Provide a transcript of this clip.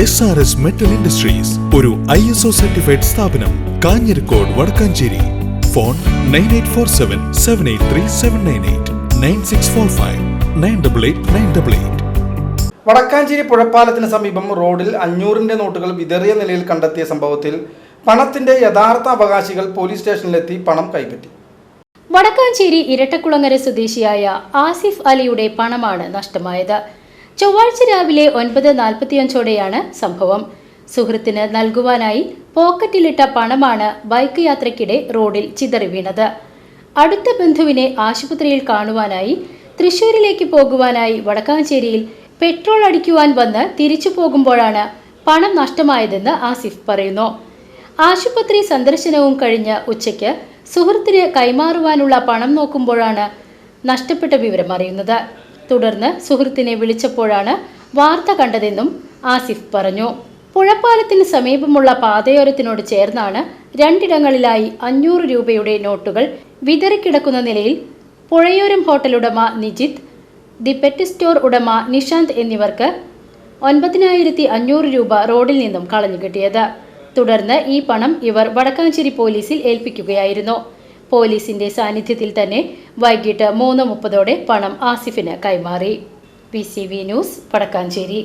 S R S metal industries ഒരു I S O certified സ്ഥാപനം Kanjirakode Vadakkanchery. Phone nine eight four seven seven eight three seven nine eight nine six four five nine double eight nine double eight Vadakkanchery പുഴപ്പാലത്തിന് സമീപം റോഡിൽ അഞ്ഞൂറിന്റെ നോട്ടുകൾ വിതറിയ നിലയിൽ കണ്ടെത്തിയ സംഭവത്തിൽ പണത്തിന്റെ യഥാർത്ഥ അവകാശികൾ പോലീസ് സ്റ്റേഷനിലെത്തി പണം കൈപ്പറ്റി. വടക്കാഞ്ചേരി ഇരട്ടക്കുളങ്ങര സ്വദേശിയായ ആസിഫ് അലിയുടെ പണമാണ് നഷ്ടമായത്. ചൊവ്വാഴ്ച രാവിലെ ഒൻപത് നാൽപ്പത്തിയഞ്ചോടെയാണ് സംഭവം. സുഹൃത്തിന് നൽകുവാനായി പോക്കറ്റിലിട്ട പണമാണ് ബൈക്ക് യാത്രയ്ക്കിടെ റോഡിൽ ചിതറി വീണത്. അടുത്ത ബന്ധുവിനെ ആശുപത്രിയിൽ കാണുവാനായി തൃശൂരിലേക്ക് പോകുവാനായി വടക്കാഞ്ചേരിയിൽ പെട്രോൾ അടിക്കുവാൻ വന്ന് തിരിച്ചു പോകുമ്പോഴാണ് പണം നഷ്ടമായതെന്ന് ആസിഫ് പറയുന്നു. ആശുപത്രി സന്ദർശനവും കഴിഞ്ഞ് ഉച്ചയ്ക്ക് സുഹൃത്തിന് കൈമാറുവാനുള്ള പണം നോക്കുമ്പോഴാണ് നഷ്ടപ്പെട്ട വിവരം അറിയുന്നത്. തുടർന്ന് സുഹൃത്തിനെ വിളിച്ചപ്പോഴാണ് വാർത്ത കണ്ടതെന്നും ആസിഫ് പറഞ്ഞു. പുഴപ്പാലത്തിന് സമീപമുള്ള പാതയോരത്തിനോട് ചേർന്നാണ് രണ്ടിടങ്ങളിലായി അഞ്ഞൂറ് രൂപയുടെ നോട്ടുകൾ വിതറിക്കിടക്കുന്ന നിലയിൽ പുഴയോരം ഹോട്ടൽ ഉടമ നിജിത്ത് ദി പെറ്റ് സ്റ്റോർ ഉടമ നിഷാന്ത് എന്നിവർക്ക് ഒൻപതിനായിരത്തി അഞ്ഞൂറ് രൂപ റോഡിൽ നിന്നും കളഞ്ഞു കിട്ടിയത്. തുടർന്ന് ഈ പണം ഇവർ വടക്കാഞ്ചേരി പോലീസിൽ ഏൽപ്പിക്കുകയായിരുന്നു. പോലീസിന്റെ സാന്നിധ്യത്തിൽ തന്നെ വൈകിട്ട് മൂന്ന് മുപ്പതോടെ പണം ആസിഫിന് കൈമാറി. P news Vadakkanchery.